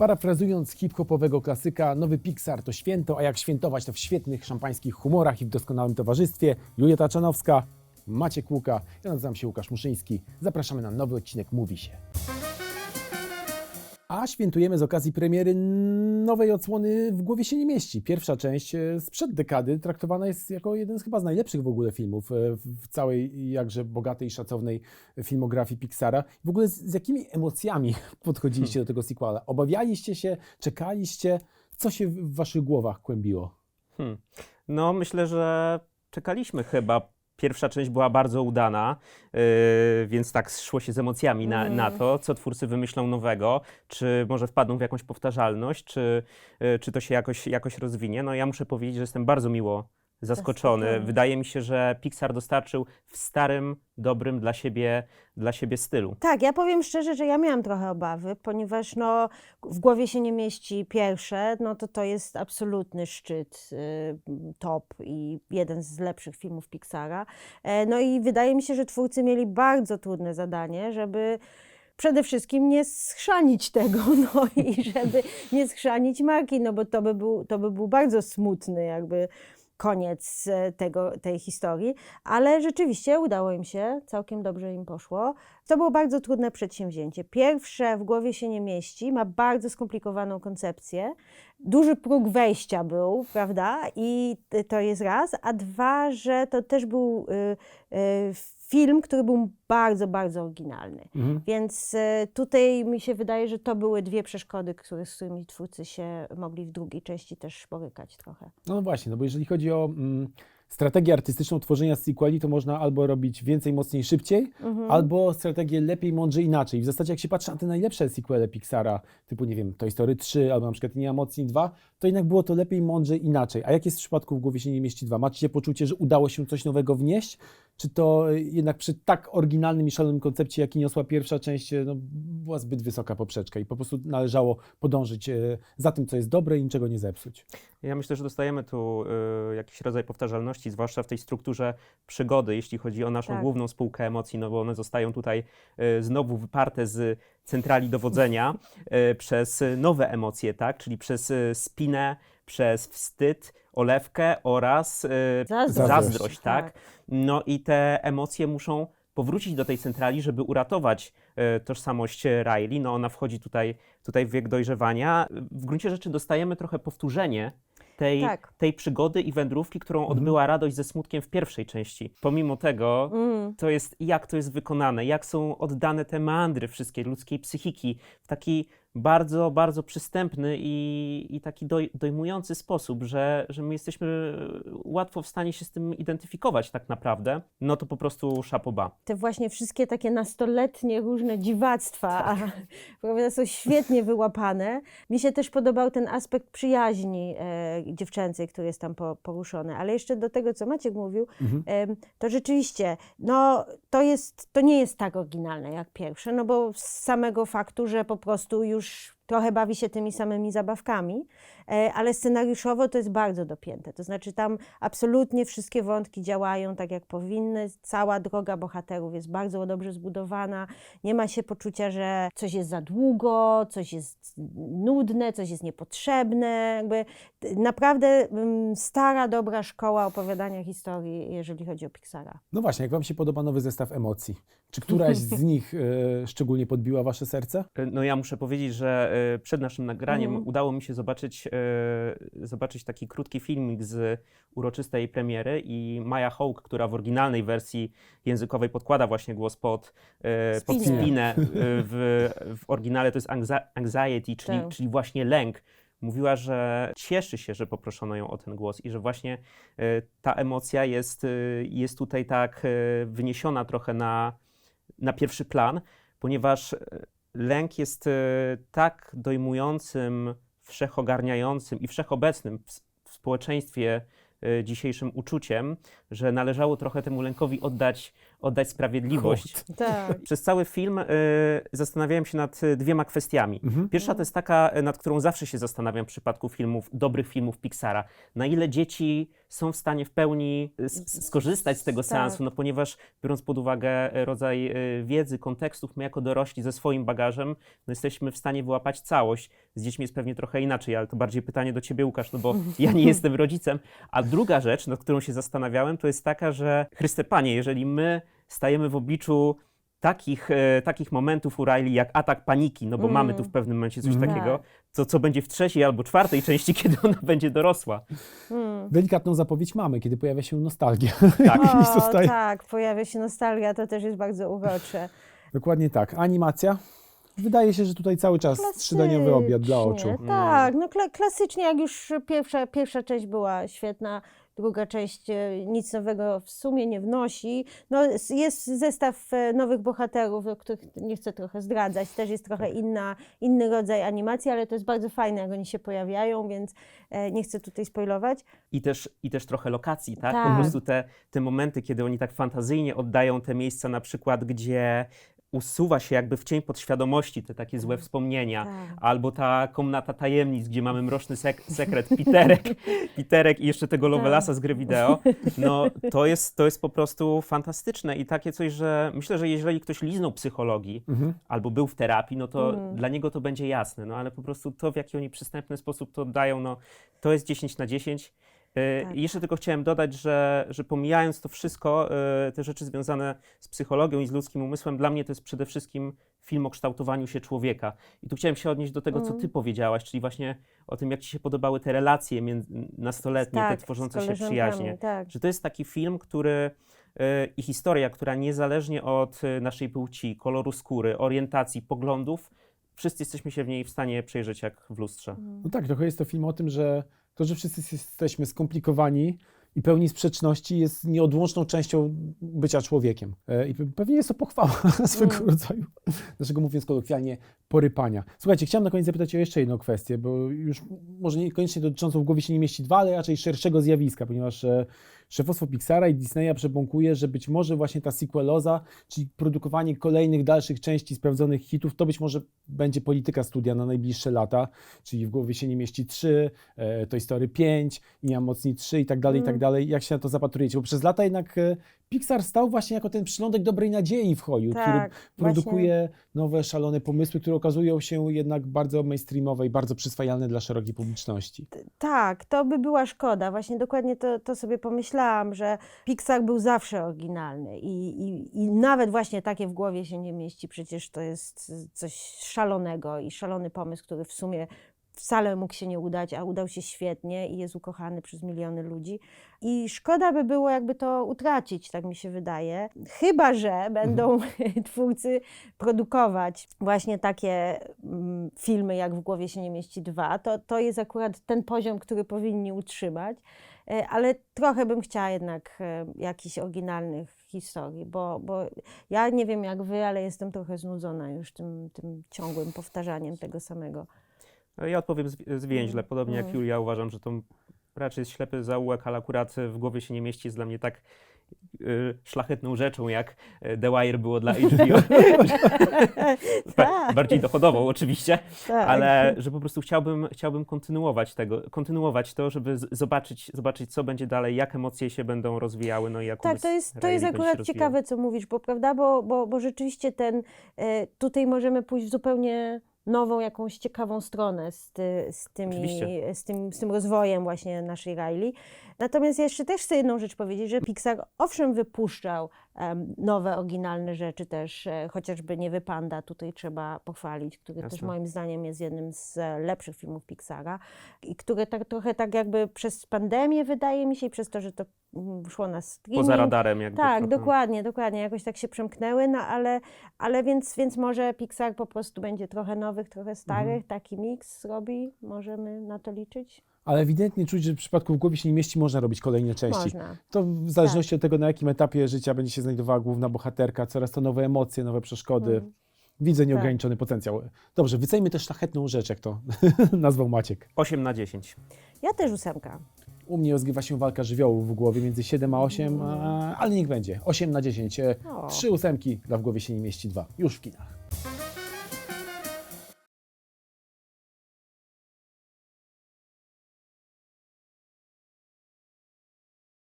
Parafrazując hip-hopowego klasyka, nowy Pixar to święto, a jak świętować to w świetnych szampańskich humorach i w doskonałym towarzystwie. Julia Taczanowska, Maciek Łuka, ja nazywam się Łukasz Muszyński. Zapraszamy na nowy odcinek Mówi się. A świętujemy z okazji premiery nowej odsłony W głowie się nie mieści. Pierwsza część e, sprzed dekady traktowana jest jako jeden z chyba z najlepszych w ogóle filmów e, w całej jakże bogatej i szacownej filmografii Pixara. W ogóle z, z jakimi emocjami podchodziliście do tego sequela? Obawialiście się, czekaliście? Co się w waszych głowach kłębiło? Hmm. No, myślę, że czekaliśmy chyba. Pierwsza część była bardzo udana, yy, więc tak szło się z emocjami na, na to, co twórcy wymyślą nowego, czy może wpadną w jakąś powtarzalność, czy, yy, czy to się jakoś, jakoś rozwinie. No ja muszę powiedzieć, że jestem bardzo miło zaskoczony. Zaskoczony. Wydaje mi się, że Pixar dostarczył w starym, dobrym dla siebie, dla siebie stylu. Tak, ja powiem szczerze, że ja miałam trochę obawy, ponieważ no, w głowie się nie mieści pierwsze, no to to jest absolutny szczyt, y, top i jeden z lepszych filmów Pixara. E, no i wydaje mi się, że twórcy mieli bardzo trudne zadanie, żeby przede wszystkim nie schrzanić tego, no i żeby nie schrzanić marki, no bo to by był, to by był bardzo smutny jakby koniec e, tego, tej historii, ale rzeczywiście udało im się, całkiem dobrze im poszło. To było bardzo trudne przedsięwzięcie. Pierwsze w głowie się nie mieści, ma bardzo skomplikowaną koncepcję. Duży próg wejścia był, prawda? I to jest raz. A dwa, że to też był y, y, film, który był bardzo, bardzo oryginalny. Mhm. Więc e, tutaj mi się wydaje, że to były dwie przeszkody, które, z którymi twórcy się mogli w drugiej części też borykać trochę. No właśnie, no bo jeżeli chodzi o mm, strategię artystyczną tworzenia sequeli, to można albo robić więcej, mocniej, szybciej, Mhm. albo strategię lepiej, mądrze, inaczej. W zasadzie jak się patrzy na te najlepsze sequele Pixara, typu, nie wiem, Toy Story 3 albo na przykład Linia Mocniej 2, to jednak było to lepiej, mądrze, inaczej. A jak jest w przypadku W głowie się nie mieści 2? Macie poczucie, że udało się coś nowego wnieść? Czy to jednak przy tak oryginalnym i szalonym koncepcie, jaki niosła pierwsza część, y, no, była zbyt wysoka poprzeczka i po prostu należało podążyć y, za tym, co jest dobre i niczego nie zepsuć? Ja myślę, że dostajemy tu y, jakiś rodzaj powtarzalności, zwłaszcza w tej strukturze przygody, jeśli chodzi o naszą Tak. główną spółkę emocji, no bo one zostają tutaj y, znowu wyparte z centrali dowodzenia y, przez nowe emocje, tak? Czyli przez y, spinę, przez wstyd, olewkę oraz y, Zazdrość. zazdrość, tak? Tak. No i te emocje muszą powrócić do tej centrali, żeby uratować e, tożsamość Riley. No ona wchodzi tutaj, tutaj w wiek dojrzewania. W gruncie rzeczy dostajemy trochę powtórzenie tej, Tak. tej przygody i wędrówki, którą Mhm. odbyła radość ze smutkiem w pierwszej części. Pomimo tego, Mm. to jest, jak to jest wykonane, jak są oddane te meandry wszystkie ludzkiej psychiki w taki bardzo, bardzo przystępny i, i taki doj, dojmujący sposób, że, że my jesteśmy łatwo w stanie się z tym identyfikować tak naprawdę, no to po prostu szapoba. Te właśnie wszystkie takie nastoletnie różne dziwactwa Tak. a, prawda, są świetnie wyłapane. Mi się też podobał ten aspekt przyjaźni e, dziewczęcej, który jest tam po, poruszony. Ale jeszcze do tego, co Maciek mówił, Mhm. em, to rzeczywiście, no to, jest, to nie jest tak oryginalne jak pierwsze, no bo z samego faktu, że po prostu już już trochę bawi się tymi samymi zabawkami, e, ale scenariuszowo to jest bardzo dopięte. To znaczy tam absolutnie wszystkie wątki działają tak, jak powinny. Cała droga bohaterów jest bardzo dobrze zbudowana. Nie ma się poczucia, że coś jest za długo, coś jest nudne, coś jest niepotrzebne. Jakby naprawdę mm, stara, dobra szkoła opowiadania historii, jeżeli chodzi o Pixara. No właśnie, jak Wam się podoba nowy zestaw emocji? Czy któraś z nich e, szczególnie podbiła Wasze serce? No ja muszę powiedzieć, że e, przed naszym nagraniem Mhm. udało mi się zobaczyć, e, zobaczyć taki krótki filmik z uroczystej premiery i Maya Hawke, która w oryginalnej wersji językowej podkłada właśnie głos pod, e, pod Spinę. e, W, w oryginale to jest anxiety, czyli, Tak. czyli właśnie lęk. Mówiła, że cieszy się, że poproszono ją o ten głos i że właśnie e, ta emocja jest, e, jest tutaj tak e, wyniesiona trochę na, na pierwszy plan, ponieważ e, lęk jest e, tak dojmującym, wszechogarniającym i wszechobecnym w, społeczeństwie e, dzisiejszym uczuciem, że należało trochę temu lękowi oddać, oddać sprawiedliwość. Tak. Przez cały film y, zastanawiałem się nad y, dwiema kwestiami. Mhm. Pierwsza to jest taka, y, nad którą zawsze się zastanawiam w przypadku filmów, dobrych filmów Pixara. Na ile dzieci są w stanie w pełni y, s- skorzystać z tego Tak. seansu, no ponieważ biorąc pod uwagę rodzaj wiedzy, kontekstów, my jako dorośli ze swoim bagażem, no jesteśmy w stanie wyłapać całość. Z dziećmi jest pewnie trochę inaczej, ale to bardziej pytanie do ciebie, Łukasz, no bo ja nie jestem rodzicem. A druga rzecz, nad którą się zastanawiałem, to jest taka, że Chryste Panie, jeżeli my stajemy w obliczu takich, e, takich momentów u Riley jak atak paniki, no bo Mm. mamy tu w pewnym momencie coś Mm. takiego, Tak. co, co będzie w trzeciej albo czwartej części, kiedy ona będzie dorosła. Mm. Delikatną zapowiedź mamy, kiedy pojawia się nostalgia. Tak. I O, zostaje- tak, pojawia się nostalgia, to też jest bardzo urocze. Dokładnie tak. Animacja. Wydaje się, że tutaj cały czas trzydaniowy obiad dla oczu. Klasycznie, Tak, no kla- klasycznie, jak już pierwsza, pierwsza część była świetna, druga część e, nic nowego w sumie nie wnosi. No, jest zestaw e, nowych bohaterów, o których nie chcę trochę zdradzać, też jest trochę inna, inny rodzaj animacji, ale to jest bardzo fajne, jak oni się pojawiają, więc e, nie chcę tutaj spoilować. I też, I też trochę lokacji, tak? Po Tak. prostu te, te momenty, kiedy oni tak fantazyjnie oddają te miejsca, na przykład, gdzie usuwa się jakby w cień podświadomości te takie złe wspomnienia. Tak. Albo ta komnata tajemnic, gdzie mamy mroczny sek sekret Piterek, Piterek i jeszcze tego Lovelasa z gry wideo. No to jest, to jest po prostu fantastyczne i takie coś, że myślę, że jeżeli ktoś liznął psychologii Mhm. albo był w terapii, no to Mhm. dla niego to będzie jasne, no ale po prostu to, w jaki oni przystępny sposób to oddają, no to jest 10 na 10. Yy, Tak. I jeszcze tylko chciałem dodać, że, że pomijając to wszystko, yy, te rzeczy związane z psychologią i z ludzkim umysłem, dla mnie to jest przede wszystkim film o kształtowaniu się człowieka. I tu chciałem się odnieść do tego, co ty powiedziałaś, czyli właśnie o tym, jak ci się podobały te relacje między, nastoletnie, tak, te tworzące się przyjaźnie. Tak. Że to jest taki film, który y, i historia, która niezależnie od naszej płci, koloru skóry, orientacji, poglądów, wszyscy jesteśmy się w niej w stanie przejrzeć jak w lustrze. No tak, trochę jest to film o tym, że to, że wszyscy jesteśmy skomplikowani i pełni sprzeczności jest nieodłączną częścią bycia człowiekiem. E, I pe- pewnie jest to pochwała swego Mm. rodzaju, naszego mówiąc kolokwialnie, porypania. Słuchajcie, chciałem na koniec zapytać o jeszcze jedną kwestię, bo już może niekoniecznie dotyczącą w głowie się nie mieści dwa, ale raczej szerszego zjawiska, ponieważ e, szefostwo Pixara i Disneya przebąkuje, że być może właśnie ta sequeloza, czyli produkowanie kolejnych, dalszych części sprawdzonych hitów, to być może będzie polityka studia na najbliższe lata, czyli w głowie się nie mieści 3, e, Toy Story 5, Inia Mocni 3 i tak dalej, i tak. Dalej. Jak się na to zapatrujecie? Bo przez lata jednak e, Pixar stał właśnie jako ten przylądek dobrej nadziei w który Tak, produkuje nowe, szalone pomysły, które okazują się jednak bardzo mainstreamowe i bardzo przyswajalne dla szerokiej publiczności. Tak, to by była szkoda. Właśnie dokładnie to, to sobie pomyślałam, że Pixar był zawsze oryginalny i, i, i nawet właśnie takie w głowie się nie mieści. Przecież to jest coś szalonego i szalony pomysł, który w sumie wcale mógł się nie udać, a udał się świetnie i jest ukochany przez miliony ludzi. I szkoda by było jakby to utracić, tak mi się wydaje. Chyba, że będą twórcy produkować właśnie takie mm, filmy, jak w głowie się nie mieści dwa, to, to jest akurat ten poziom, który powinni utrzymać. E, Ale trochę bym chciała jednak e, jakichś oryginalnych historii, bo, bo ja nie wiem jak wy, ale jestem trochę znudzona już tym, tym ciągłym powtarzaniem tego samego. Ja odpowiem zwi- zwięźle, podobnie jak Mm. Julia, uważam, że to raczej jest ślepy zaułek, ale akurat w głowie się nie mieści, jest dla mnie tak y, szlachetną rzeczą, jak y, The Wire było dla HBO. Tak. Bardziej dochodową oczywiście, Tak. ale że po prostu chciałbym, chciałbym kontynuować tego, kontynuować to, żeby zobaczyć, zobaczyć, co będzie dalej, jak emocje się będą rozwijały, no i jak Tak, to jest, to jest akurat ciekawe, co mówisz, bo prawda, bo, bo, bo rzeczywiście ten, e, tutaj możemy pójść w zupełnie nową, jakąś ciekawą stronę z, ty, z, tymi, z, tym, z tym rozwojem właśnie naszej Riley. Natomiast jeszcze też chcę jedną rzecz powiedzieć, że Pixar owszem wypuszczał nowe, oryginalne rzeczy też, e, chociażby Niewy Panda, tutaj trzeba pochwalić, który też Jasne. moim zdaniem jest jednym z e, lepszych filmów Pixara i które tak trochę tak jakby przez pandemię wydaje mi się i przez to, że to mm, szło na streaming. Poza radarem jakby Tak, trochę. dokładnie, dokładnie. Jakoś tak się przemknęły, no ale, ale więc, więc może Pixar po prostu będzie trochę nowych, trochę starych, Mhm. taki miks robi. Możemy na to liczyć? Ale ewidentnie czuć, że w przypadku w głowie się nie mieści, można robić kolejne części. Można. To w zależności od tego, na jakim etapie życia będzie się znajdowała główna bohaterka, coraz to nowe emocje, nowe przeszkody. Mm. Widzę nieograniczony potencjał. Dobrze, wycejmy też szlachetną rzecz, jak to nazwał Maciek. 8 na 10. Ja też ósemka. U mnie rozgrywa się walka żywiołów w głowie między 7 a 8, a, ale niech będzie. 8 na 10. E, O. Trzy ósemki, dla w głowie się nie mieści dwa. Już w kinach.